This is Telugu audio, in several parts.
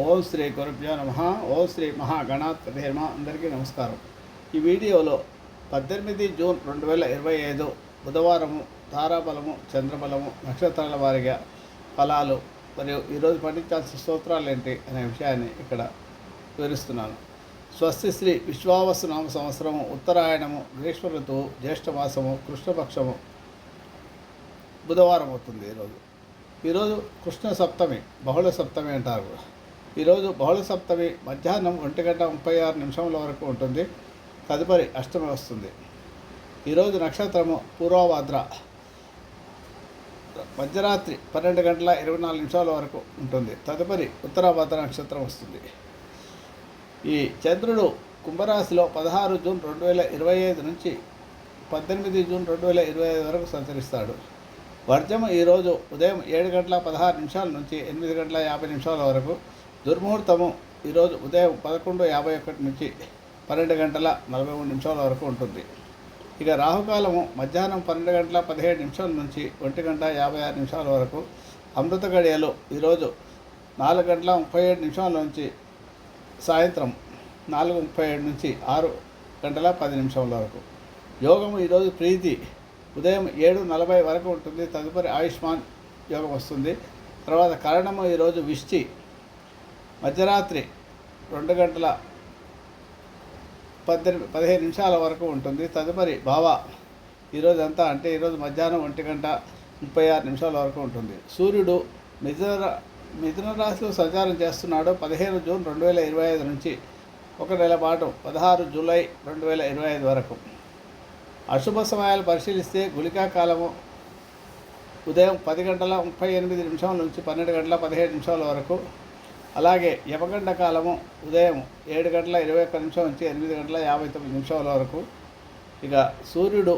ఓం శ్రీ గురుభ్యో నమ. ఓం శ్రీ మహాగణాధిపతి నమ అందరికీ నమస్కారం. ఈ వీడియోలో పద్దెనిమిది జూన్ రెండు వేల ఇరవై ఐదు బుధవారము తారాబలము చంద్రబలము నక్షత్రాల వారిగా ఫలాలు మరియు ఈరోజు పఠించాల్సిన స్తోత్రాలు ఏంటి అనే విషయాన్ని ఇక్కడ వివరిస్తున్నాను. స్వస్తి శ్రీ విశ్వావసనామ సంవత్సరము ఉత్తరాయణము గ్రీష్మ ఋతువు జ్యేష్ఠమాసము కృష్ణపక్షము బుధవారం అవుతుంది ఈరోజు ఈరోజు కృష్ణ సప్తమి బహుళ సప్తమి అంటారు. ఈరోజు బహుళ సప్తమి మధ్యాహ్నం ఒంటి గంట ముప్పై ఆరు నిమిషముల వరకు ఉంటుంది. తదుపరి అష్టమి వస్తుంది. ఈరోజు నక్షత్రము పూర్వభాద్ర మధ్యరాత్రి పన్నెండు గంటల ఇరవై నాలుగు నిమిషాల వరకు ఉంటుంది. తదుపరి ఉత్తరాభద్ర నక్షత్రం వస్తుంది. ఈ చంద్రుడు కుంభరాశిలో పదహారు జూన్ రెండు వేల ఇరవై ఐదు నుంచి పద్దెనిమిది జూన్ రెండు వేల ఇరవై ఐదు వరకు సంచరిస్తాడు. వర్జము ఈరోజు ఉదయం ఏడు గంటల పదహారు నిమిషాల నుంచి ఎనిమిది గంటల యాభై నిమిషాల వరకు దుర్ముహూర్తము ఈరోజు ఉదయం పదకొండు యాభై ఒకటి నుంచి పన్నెండు గంటల నలభై మూడు నిమిషాల వరకు ఉంటుంది. ఇక రాహుకాలము మధ్యాహ్నం పన్నెండు గంటల పదిహేడు నిమిషాల నుంచి ఒంటి గంట యాభై ఆరు నిమిషాల వరకు అమృత గడియలు ఈరోజు నాలుగు గంటల ముప్పై ఏడు నిమిషాల నుంచి సాయంత్రం నాలుగు ముప్పై ఏడు నుంచి ఆరు గంటల పది నిమిషాల వరకు. యోగము ఈరోజు ప్రీతి ఉదయం ఏడు నలభై వరకు ఉంటుంది. తదుపరి ఆయుష్మాన్ యోగం వస్తుంది. తర్వాత కరణము ఈరోజు విష్టి మధ్యరాత్రి రెండు గంటల పద్దెనిమిది పదిహేను నిమిషాల వరకు ఉంటుంది. తదుపరి బావా ఈరోజు అంటే ఈరోజు మధ్యాహ్నం ఒంటి గంట ముప్పై ఆరు నిమిషాల వరకు ఉంటుంది. సూర్యుడు మిథున మిథున రాశిలో సంచారం చేస్తున్నాడు. పదిహేను జూన్ రెండు వేల ఇరవై ఐదు నుంచి ఒక నెల పాటు పదహారు జూలై రెండు వేల ఇరవై ఐదు వరకు. అశుభ సమయాలు పరిశీలిస్తే గుళికా కాలము ఉదయం పది గంటల ముప్పై ఎనిమిది నిమిషాల నుంచి పన్నెండు గంటల పదిహేడు నిమిషాల వరకు అలాగే యమగండ కాలము ఉదయం ఏడు గంటల ఇరవై ఒక్క నిమిషం నుంచి ఎనిమిది గంటల యాభై తొమ్మిది నిమిషాల వరకు. ఇక సూర్యుడు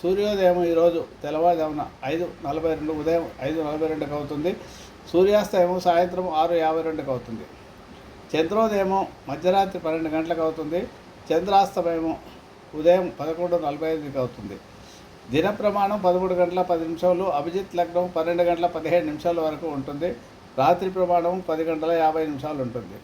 సూర్యోదయం ఈరోజు తెల్లవారుజామున ఐదు నలభై రెండు ఉదయం ఐదు నలభై రెండుకి అవుతుంది. సూర్యాస్తమయం సాయంత్రం ఆరు యాభై రెండుకి అవుతుంది. చంద్రోదయము మధ్యరాత్రి పన్నెండు గంటలకు అవుతుంది. చంద్రాస్తమయము ఉదయం పదకొండు నలభై ఐదుకి అవుతుంది. దిన ప్రమాణం పదమూడు గంటల పది నిమిషాలు అభిజిత్ లగ్నం పన్నెండు గంటల పదిహేడు నిమిషాల వరకు ఉంటుంది. రాత్రి ప్రమాణం పది గంటల యాభై నిమిషాలు ఉంటుంది.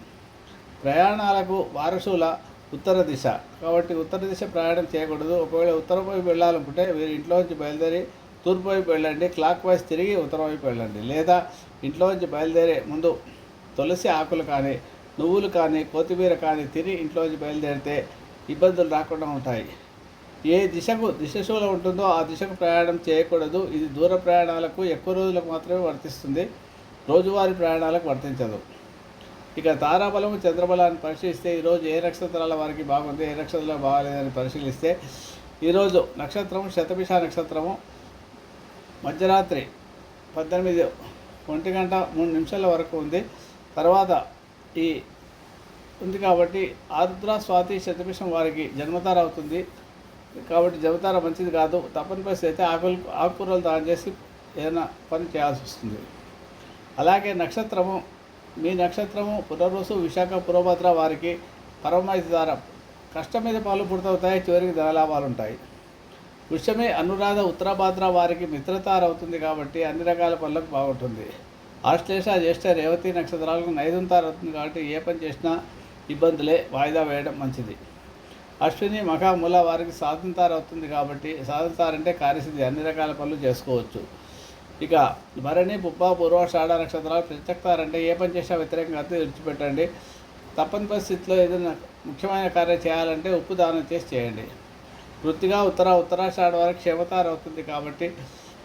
ప్రయాణాలకు వారసుల ఉత్తర దిశ. కాబట్టి ఉత్తర దిశ ప్రయాణం చేయకూడదు. ఒకవేళ ఉత్తరం వైపు వెళ్ళాలనుకుంటే మీరు ఇంట్లోంచి బయలుదేరి తూర్పు వైపు వెళ్ళండి. క్లాక్ వైజ్ తిరిగి ఉత్తరం వైపు వెళ్ళండి. లేదా ఇంట్లోంచి బయలుదేరే ముందు తులసి ఆకులు కానీ నువ్వులు కానీ కొత్తిమీర కానీ తిని ఇంట్లోంచి బయలుదేరితే ఇబ్బందులు రాకుండా ఉంటాయి. ఏ దిశకు దిశశూల ఉంటుందో ఆ దిశకు ప్రయాణం చేయకూడదు. ఇది దూర ప్రయాణాలకు ఎక్కువ రోజులకు మాత్రమే వర్తిస్తుంది. రోజువారీ ప్రయాణాలకు వర్తించదు. ఇక తారాబలము చంద్రబలాన్ని పరిశీలిస్తే ఈరోజు ఏ నక్షత్రాల వారికి బాగుంది ఏ నక్షత్రాలు బాగాలేదని పరిశీలిస్తే ఈరోజు నక్షత్రం శతభిష నక్షత్రము మధ్యరాత్రి పద్దెనిమిది ఒంటి గంట మూడు నిమిషాల వరకు ఉంది. తర్వాత ఈ ఉంది కాబట్టి ఆర్ద్ర స్వాతి శతభిషం వారికి జన్మతార అవుతుంది. కాబట్టి జన్మతార మంచిది కాదు. తప్పని పరిస్థితి అయితే ఆకులు ఆకుకూరలు దాని చేసి ఏదైనా పని చేయాల్సి వస్తుంది. అలాగే నక్షత్రము మీ నక్షత్రము పునర్వసు విశాఖ పురోభద్ర వారికి పరమైతి ద్వారా కష్టం మీద పాలు పుడతవుతాయి చివరికి ధనలాభాలు ఉంటాయి. వృషమే అనురాధ ఉత్తరాభాద్ర వారికి మిత్రతార అవుతుంది కాబట్టి అన్ని రకాల పనులకు బాగుంటుంది. ఆశ్లేష జ్యేష్ఠ రేవతి నక్షత్రాలకు నైదంతార అవుతుంది కాబట్టి ఏ పని చేసినా ఇబ్బందులే వాయిదా వేయడం మంచిది. అశ్విని మఖ మూల వారికి సాధంతార అవుతుంది కాబట్టి సాధంతారంటే కార్యసిద్ధి అన్ని రకాల పనులు చేసుకోవచ్చు. ఇక భరణి పుప్ప పూర్వాషాఢ నక్షత్రాలు ప్రత్యక్తారంటే ఏ పని చేసినా వ్యతిరేకంగా అయితే విడిచిపెట్టండి. తప్పని పరిస్థితిలో ఏదైనా ముఖ్యమైన కార్యం చేయాలంటే ఉప్పు దానం చేసి చేయండి. వృత్తిగా ఉత్తర ఉత్తరాషాఢ వరకు క్షేమతార అవుతుంది కాబట్టి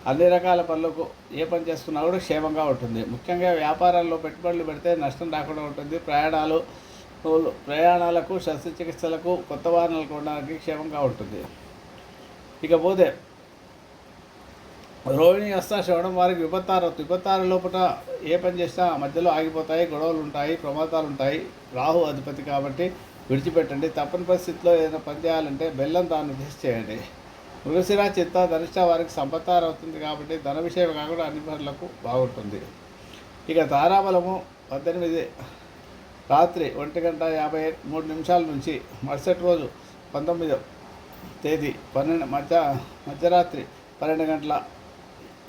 అన్ని రకాల పనులకు ఏ పని చేసుకున్నా కూడా క్షేమంగా ఉంటుంది. ముఖ్యంగా వ్యాపారాల్లో పెట్టుబడులు పెడితే నష్టం రాకుండా ఉంటుంది. ప్రయాణాలు ప్రయాణాలకు శస్త్రచికిత్సలకు కొత్త వాహనాలు కొనడానికి క్షేమంగా ఉంటుంది. ఇకపోతే రోహిణి హస్త శ్రవణం వారికి విపత్తారు. విపత్తార లోపల ఏ పని చేసినా మధ్యలో ఆగిపోతాయి గొడవలు ఉంటాయి ప్రమాదాలు ఉంటాయి. రాహు అధిపతి కాబట్టి విడిచిపెట్టండి. తప్పని పరిస్థితిలో ఏదైనా పని చేయాలంటే బెల్లం దాన్ని చేసి చేయండి. మృగశిర చిత్త ధనిష్ట వారికి సంపత్తార అవుతుంది కాబట్టి ధన విషయం కాకుండా అన్ని పనులకు బాగుంటుంది. ఇక తారాబలము పద్దెనిమిది. రాత్రి ఒంటి గంట యాభై మూడు నిమిషాల నుంచి మరుసటి రోజు పంతొమ్మిదో తేదీ పన్నెండు మధ్య మధ్యరాత్రి పన్నెండు గంటల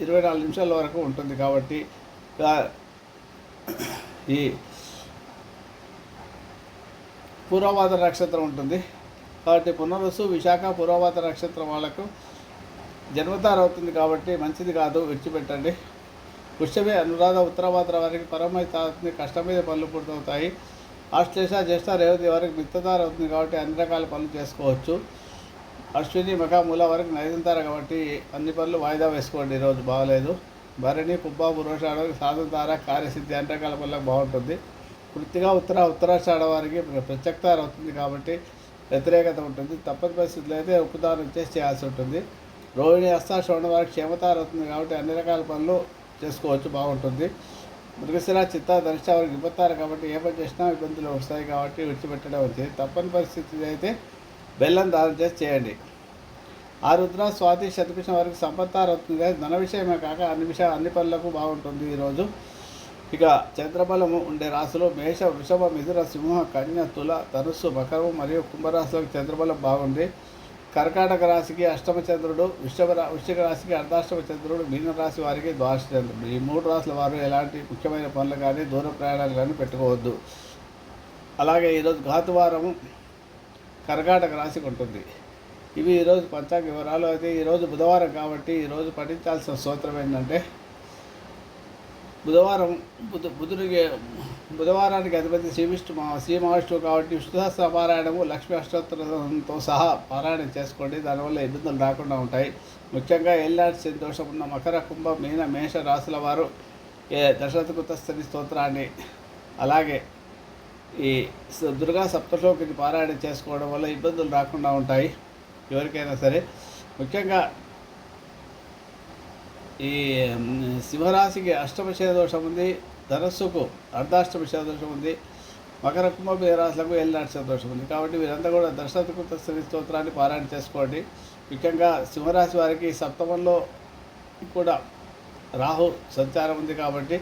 ఇరవై నాలుగు నిమిషాల వరకు ఉంటుంది కాబట్టి ఈ పూర్వవాద నక్షత్రం ఉంటుంది. కాబట్టి పునరుసు విశాఖ పూర్వవాద నక్షత్రం వాళ్ళకు జన్మతారు అవుతుంది కాబట్టి మంచిది కాదు విడిచిపెట్టండి. వృషభే అనురాధ ఉత్తరవాద్ర వారికి పరమై తాగుతుంది కష్టం మీద పనులు పూర్తవుతాయి. ఆశ్లేష జ్యేష్ఠ రేవతి వారికి మిత్తదారు అవుతుంది కాబట్టి అన్ని రకాల పనులు చేసుకోవచ్చు. అశ్విని మఖ మూల వరకు నైదంతార కాబట్టి అన్ని పనులు వాయిదా వేసుకోండి ఈరోజు బాగలేదు. భరణి పుబ్బ పురోషాడ సాధుతార కార్యసిద్ధి అన్ని రకాల పనులకు బాగుంటుంది. వృత్తిగా ఉత్తర ఉత్తరాషాఢ వారికి ప్రత్యక్తార అవుతుంది కాబట్టి వ్యతిరేకత ఉంటుంది. తప్పని పరిస్థితులు అయితే ఉపదానం ఇచ్చేసి చేయాల్సి ఉంటుంది. రోహిణి హస్తాశ్రవణ వారికి క్షేమతార అవుతుంది కాబట్టి అన్ని రకాల పనులు చేసుకోవచ్చు బాగుంటుంది. మృగశిర చిత్త ధనిష్ట వారికి ఇబ్బందారు కాబట్టి ఏ పని చేసినా ఇబ్బందులు వస్తాయి కాబట్టి విడిచిపెట్టడం వచ్చింది తప్పని పరిస్థితి అయితే బెల్లం దానం చేసి చేయండి. ఆ రుద్ర స్వాతి శతకృష్ణ వారికి సంపత్తారవుతుంది కానీ ధన విషయమే కాక అన్ని విషయాలు అన్ని పనులకు బాగుంటుంది ఈరోజు ఇక చంద్రబలము ఉండే రాశులు మేష వృషభ మిథున సింహ కన్య తుల ధనుస్సు మకరము మరియు కుంభరాశులకు చంద్రబలం బాగుంది. కర్కాటక రాశికి అష్టమ చంద్రుడు వృషభ రా వృశ్చిక రాశికి అర్ధాష్టమ చంద్రుడు మీన రాశి వారికి ద్వాదశ చంద్రుడు. ఈ మూడు రాశుల వారు ఎలాంటి ముఖ్యమైన పనులు కానీ దూర ప్రయాణాలు కానీ పెట్టుకోవద్దు. అలాగే ఈరోజు ఘాతువారము కర్కాటక రాశికి ఉంటుంది ఇవి ఈరోజు పంచాంగ వివరాలు. అయితే ఈరోజు బుధవారం కాబట్టి ఈరోజు పఠించాల్సిన సూత్రం ఏంటంటే బుధవారం బుధ బుధుడికి బుధవారానికి అధిపతి శ్రీ విష్ణు శ్రీ మహావిష్ణువు కాబట్టి విష్ణుదాస పారాయణము లక్ష్మీ అష్టోత్తరంతో సహా పారాయణం చేసుకోండి. దానివల్ల ఇబ్బందులు రాకుండా ఉంటాయి. ముఖ్యంగా ఎల్లాంటి సంతోషం ఉన్న మకర కుంభ మీన మేష రాశుల వారు ఏ దశరథకృతస్థని స్తోత్రాన్ని అలాగే ఈ స- దుర్గా సప్తశోకిని పారాయణ చేసుకోవడం వల్ల ఇబ్బందులు రాకుండా ఉంటాయి ఎవరికైనా సరే. ముఖ్యంగా ఈ సింహరాశికి అష్టమ దోషం ఉంది ధనస్సుకు అర్ధాష్టమ దోషం ఉంది మకర కుంభ రాశులకు ఏలినాటి దోషం ఉంది. కాబట్టి వీరంతా కూడా దర్శనకృత శ్రీ స్తోత్రాన్ని పారాయణ చేసుకోండి. ముఖ్యంగా సింహరాశి వారికి సప్తమంలో కూడా రాహు సంచారం ఉంది కాబట్టి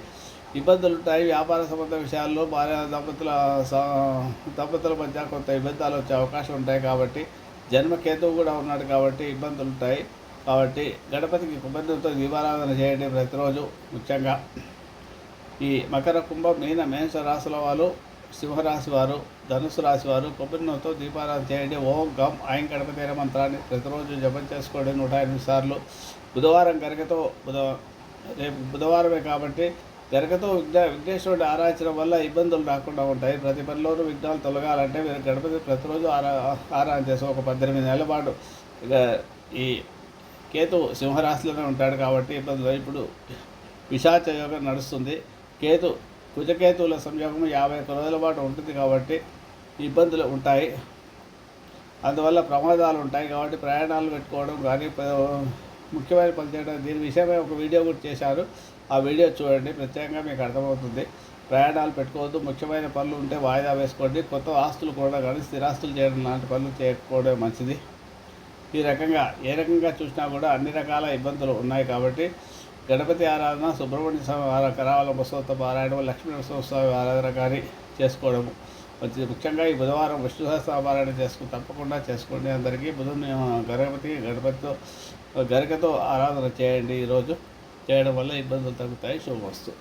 ఇబ్బందులు ఉంటాయి. వ్యాపార సంబంధ విషయాల్లో భార్య దంపతుల స- దంపతుల మధ్య కొంత ఇబ్బందులు వచ్చే అవకాశం ఉంటాయి కాబట్టి జన్మకేతువు కూడా ఉన్నాడు కాబట్టి ఇబ్బందులు ఉంటాయి. కాబట్టి గణపతికి కుటుంబంతో దీపారాధన చేయండి ప్రతిరోజు. ముఖ్యంగా ఈ మకర కుంభం మీన మేష రాశుల వారు సింహరాశి వారు ధనుసు రాశి వారు కొబ్బరినతో దీపారాధన చేయండి. ఓం గమ్ ఆయన గణపతి మంత్రాన్ని ప్రతిరోజు జపం చేసుకోండి నూట ఎనిమిది సార్లు. బుధవారం గరికతో బుధ రేపు బుధవారమే కాబట్టి గరికతో విఘ్న విఘ్నేశ్వరుడు ఆరాధించడం వల్ల ఇబ్బందులు రాకుండా ఉంటాయి. ప్రతి పనిలోనూ విఘ్నాలు తొలగాలంటే మీరు గణపతి ప్రతిరోజు ఆరా ఆరాధన చేసి ఒక పద్దెనిమిది నెలల పాటు ఇక ఈ కేతు సింహరాశిలోనే ఉంటాడు కాబట్టి ఇబ్బందులు ఇప్పుడు పిశాచ యోగం నడుస్తుంది. కేతు కుజకేతువుల సంయోగం యాభై ఒక్క రోజుల పాటు ఉంటుంది కాబట్టి ఇబ్బందులు ఉంటాయి. అందువల్ల ప్రమాదాలు ఉంటాయి కాబట్టి ప్రయాణాలు పెట్టుకోవడం కానీ ముఖ్యమైన పనిచేయడం దీని విషయమై ఒక వీడియో కూడా చేశారు. ఆ వీడియో చూడండి. ప్రత్యేకంగా మీకు అర్థమవుతుంది. ప్రయాణాలు పెట్టుకోవద్దు. ముఖ్యమైన పనులు ఉంటే వాయిదా వేసుకోండి. కొత్త ఆస్తులు కూడా కానీ స్థిరాస్తులు చేయడం లాంటి పనులు చేయకపోవడం మంచిది. ఈ రకంగా ఏ రకంగా చూసినా కూడా అన్ని రకాల ఇబ్బందులు ఉన్నాయి కాబట్టి గణపతి ఆరాధన సుబ్రహ్మణ్య స్వామి కరావల బసవత్వ పారాయణం లక్ష్మీ స్వామి ఆరాధన కానీ చేసుకోవడము మంచిది. ముఖ్యంగా ఈ బుధవారం విష్ణు సహస్రపారాయణ చేసుకుని తప్పకుండా చేసుకోండి అందరికీ. బుధుని గణపతి గణపతితో గరికతో ఆరాధన చేయండి ఈరోజు చేయడం వల్ల ఇబ్బందులు తగ్గుతాయి శుభమస్తు